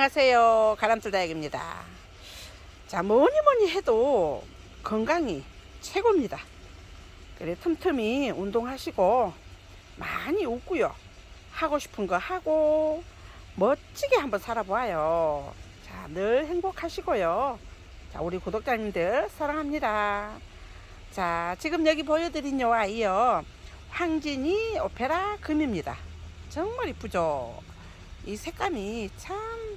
안녕하세요. 가람tul다육입니다. 자, 뭐니 뭐니 해도 건강이 최고입니다. 그래, 틈틈이 운동하시고 많이 웃고요. 하고 싶은 거 하고 멋지게 한번 살아보아요. 자, 늘 행복하시고요. 자, 우리 구독자님들 사랑합니다. 자, 지금 여기 보여드린 요 아이요. 황진이 오페라 금입니다. 정말 이쁘죠? 이 색감이 참,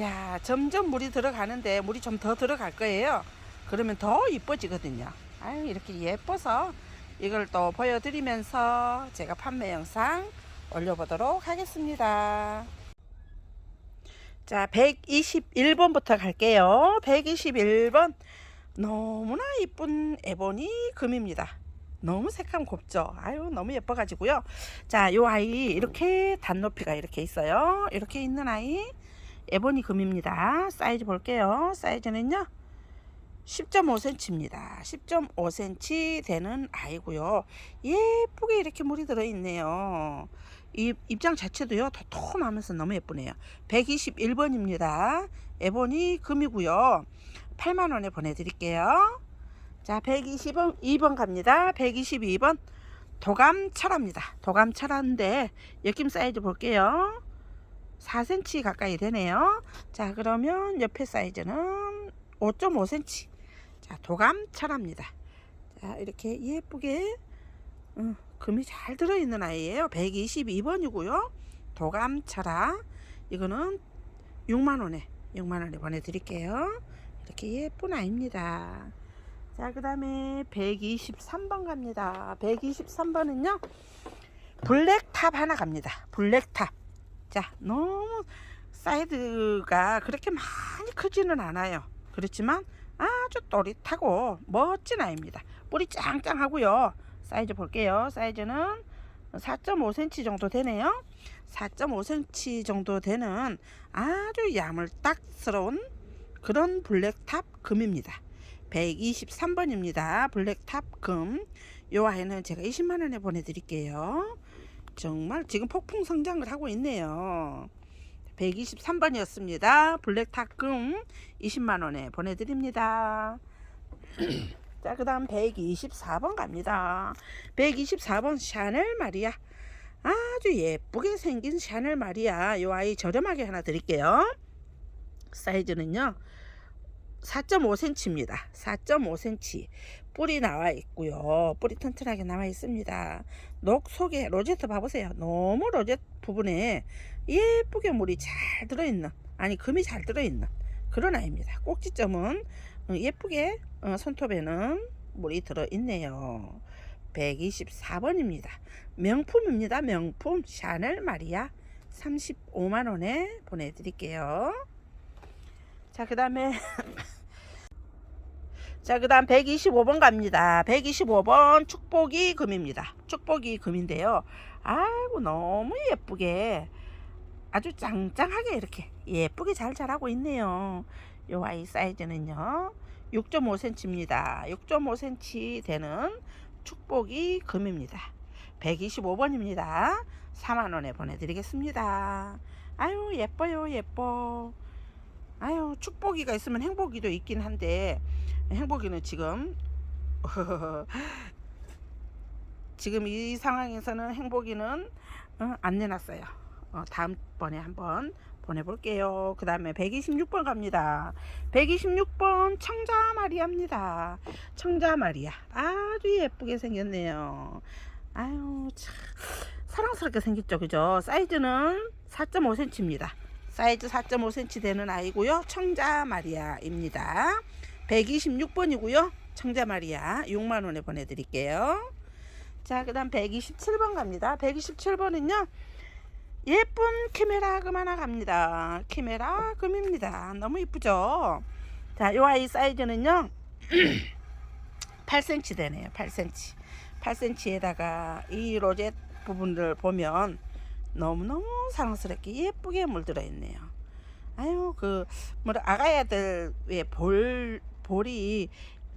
야, 점점 물이 들어가는데 물이 좀 더 들어갈 거예요. 그러면 더 이뻐지거든요. 아유, 이렇게 예뻐서 이걸 또 보여드리면서 제가 판매 영상 올려보도록 하겠습니다. 자, 121번부터 갈게요. 121번. 너무나 이쁜 에보니 금입니다. 너무 색감 곱죠. 아유, 너무 예뻐 가지고요. 자, 요 아이 이렇게 단높이가 이렇게 있어요. 이렇게 있는 아이 에보니 금입니다. 사이즈 볼게요. 사이즈는요. 10.5cm입니다. 10.5cm 되는 아이고요. 예쁘게 이렇게 물이 들어있네요. 이 입장 자체도요. 도톰하면서 너무 예쁘네요. 121번입니다. 에보니 금이고요. 8만원에 보내드릴게요. 자, 120번, 2번 갑니다. 122번. 도감 철합니다. 도감 철화인데, 엮임 사이즈 볼게요. 4cm 가까이 되네요. 자, 그러면 옆에 사이즈는 5.5cm. 자, 도감 철합니다. 자, 이렇게 예쁘게, 음, 금이 잘 들어있는 아이예요. 122번이고요. 도감 철화. 이거는 6만원에, 6만원에 보내드릴게요. 이렇게 예쁜 아이입니다. 자, 그 다음에 123번 갑니다. 123번은요, 블랙탑 하나 갑니다. 블랙탑. 자, 너무 사이드가 그렇게 많이 크지는 않아요. 그렇지만 아주 또릿하고 멋진 아이입니다. 뿌리 짱짱하고요. 사이즈 볼게요. 사이즈는 4.5cm 정도 되네요. 4.5cm 정도 되는 아주 야물딱스러운 그런 블랙탑 금입니다. 123번입니다. 블랙탑 금. 요 아이는 제가 20만원에 보내드릴게요. 정말 지금 폭풍 성장을 하고 있네요. 123번이었습니다. 블랙탑 금 20만원에 보내드립니다. 자, 그 다음 124번 갑니다. 124번 샤넬 마리아. 아주 예쁘게 생긴 샤넬 마리아. 요 아이 저렴하게 하나 드릴게요. 사이즈는요. 4.5cm입니다. 4.5cm. 뿌리 나와 있고요. 뿌리 튼튼하게 나와 있습니다. 녹 속에 로제트 봐보세요. 너무 로제트 부분에 예쁘게 물이 잘 들어있는, 아니, 금이 잘 들어있는 그런 아이입니다. 꼭지점은 어, 예쁘게 어, 손톱에는 물이 들어있네요. 124번입니다. 명품입니다. 명품 샤넬 마리아 35만원에 보내드릴게요. 자, 그 다음에 자, 그 다음 125번 갑니다. 125번 축복이 금입니다. 축복이 금인데요. 아이고, 너무 예쁘게 아주 짱짱하게 이렇게 예쁘게 잘 자라고 있네요. 요 아이 사이즈는요. 6.5cm입니다. 6.5cm 되는 축복이 금입니다. 125번입니다. 4만원에 보내드리겠습니다. 아유, 예뻐요, 예뻐. 아유 축복이가 있으면 행복이도 있긴 한데 행복이는 지금 지금 이 상황에서는 행복이는 어, 안 내놨어요. 어, 다음번에 한번 보내볼게요. 그 다음에 126번 갑니다. 126번 청자 마리아입니다. 청자 마리아. 아주 예쁘게 생겼네요. 아유, 참. 사랑스럽게 생겼죠. 그죠? 사이즈는 4.5cm입니다. 사이즈 4.5cm 되는 아이고요. 청자 마리아입니다. 126번이고요. 청자 마리아 6만원에 보내드릴게요. 자, 그 다음 127번 갑니다. 127번은요. 예쁜 키메라 금 하나 갑니다. 키메라 금입니다. 너무 이쁘죠? 자, 요 아이 사이즈는요. 8cm 되네요. 8cm. 8cm에다가 이 로제 부분을 보면 너무너무 사랑스럽게 예쁘게 물들어 있네요. 아유, 그, 뭐, 아가야들, 왜 볼, 볼이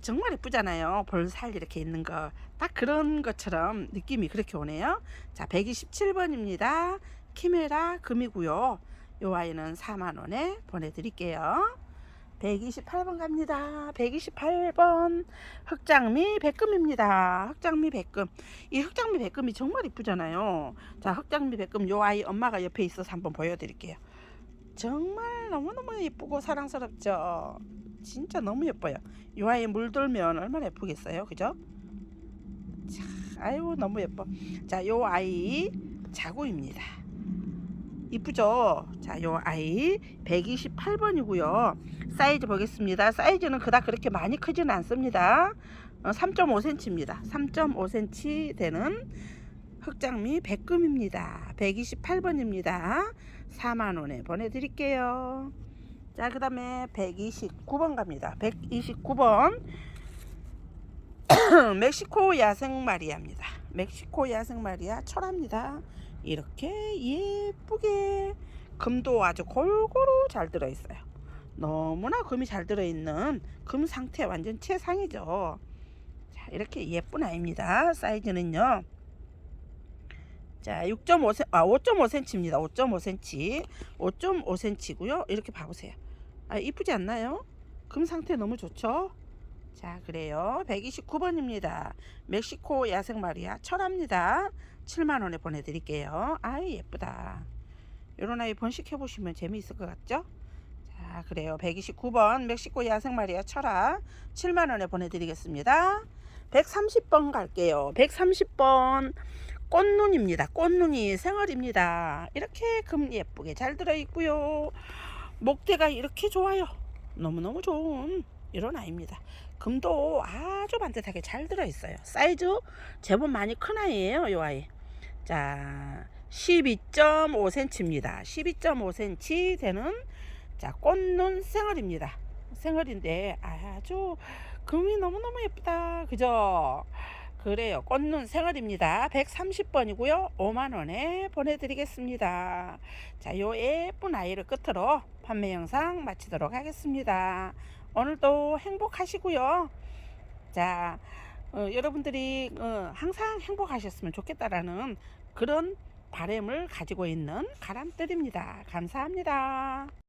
정말 예쁘잖아요. 볼살 이렇게 있는 거. 딱 그런 것처럼 느낌이 그렇게 오네요. 자, 127번입니다. 키메라 금이고요. 요 아이는 4만원에 보내드릴게요 128번 갑니다. 128번 흑장미 백금입니다. 흑장미 백금. 이 흑장미 백금이 정말 이쁘잖아요. 자 흑장미 백금 요 아이 엄마가 옆에 있어서 한번 보여드릴게요. 정말 너무너무 예쁘고 사랑스럽죠? 진짜 너무 예뻐요. 요 아이 물들면 얼마나 예쁘겠어요? 그죠? 자, 아유 너무 예뻐. 자 요 아이 자구입니다 이쁘죠? 자 요 아이 128번이고요. 사이즈 보겠습니다. 사이즈는 그닥 그렇게 많이 크지는 않습니다. 3.5cm입니다. 3.5cm 되는 흑장미 백금입니다. 128번입니다. 4만원에 보내드릴게요. 자 그 다음에 129번 갑니다. 129번. 멕시코 야생 마리아입니다. 멕시코 야생 마리아 철합니다 이렇게 예쁘게 금도 아주 골고루 잘 들어있어요. 너무나 금이 잘 들어있는 금 상태 완전 최상이죠. 자 이렇게 예쁜 아이입니다. 사이즈는요. 자 6.5cm 아 5.5cm입니다. 5.5cm 5.5cm고요. 이렇게 봐보세요. 아 이쁘지 않나요? 금 상태 너무 좋죠 자 그래요. 129번입니다. 멕시코 야생 마리아 철합니다. 7만원에 보내드릴게요. 아이 예쁘다. 요런 아이 번식해 보시면 재미있을 것 같죠? 자 그래요. 129번 멕시코 야생 마리아 철합 7만원에 보내드리겠습니다. 130번 갈게요. 130번 꽃눈입니다. 꽃눈이 생얼입니다. 이렇게 금 예쁘게 잘 들어있고요. 목대가 이렇게 좋아요. 너무너무 좋은 이런 아이입니다. 금도 아주 반듯하게 잘 들어있어요. 사이즈 제법 많이 큰 아이예요 요 아이. 자 12.5cm입니다. 12.5cm 되는 자 꽃눈 생얼입니다. 생얼인데 아주 금이 너무너무 예쁘다. 그죠 그래요. 꽃눈 생얼입니다. 130번이고요. 5만원에 보내드리겠습니다. 자 요 예쁜 아이를 끝으로 판매 영상 마치도록 하겠습니다. 오늘도 행복하시고요. 자 어, 여러분들이 어, 항상 행복하셨으면 좋겠다라는 그런 바램을 가지고 있는 가람들입니다. 감사합니다